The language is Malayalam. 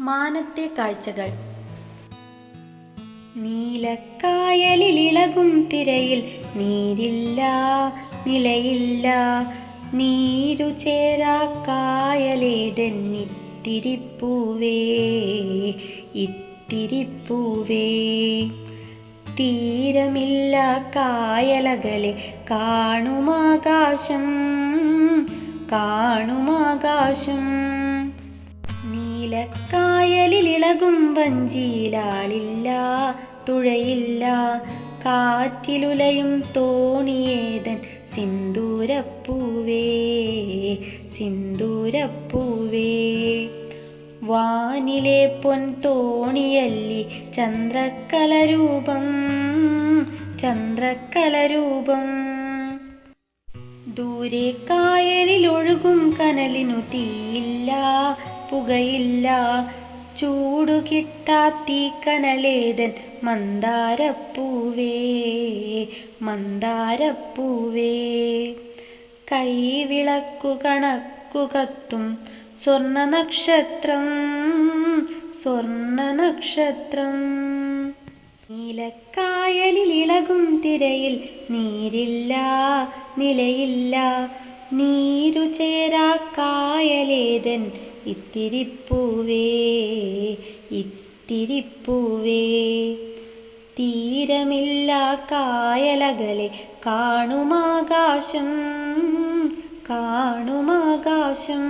മാനത്തെ കാഴ്ചകൾ. നീലക്കായലിളകും തിരയിൽ നീരില്ല നിലയില്ല. നീരു ചേരാ കായലേതെന്നിത്തിരിപ്പൂവേ ഇത്തിരിപ്പൂവേ. തീരമില്ല കായലകലെ കാണുമാകാശം കാണുമാകാശം. നീലക്കായലിളിളകും വഞ്ചിയിലാളില്ല തുഴയില്ല കാറ്റിലുലയും തോണിയേതൻ സിന്ദൂരപ്പൂവേ സിന്ദൂരപ്പൂവേ. വാനിലെ പൊൻ തോണിയല്ലി ചന്ദ്രക്കലരൂപം ചന്ദ്രക്കലരൂപം. ദൂരെ കായലിലൊഴുകും കനലിനു തീയില്ല പുകയില്ല. ചൂടു കിട്ടാത്തീ കനലേതൻ മന്ദാരപ്പൂവേ മന്ദാരപ്പൂവേ. കൈവിളക്കു കണക്കു കത്തും സ്വർണ നക്ഷത്രം സ്വർണ നക്ഷത്രം. നീലക്കായലിൽ ഇളകും തിരയിൽ നീരില്ല നിലയില്ല. നീരു ചേരാ കായലേതൻ ഇത്തിരിപ്പൂവേ ഇത്തിരിപ്പൂവേ. തീരമില്ല കായലകലെ കാണുമാകാശം കാണുമാകാശം.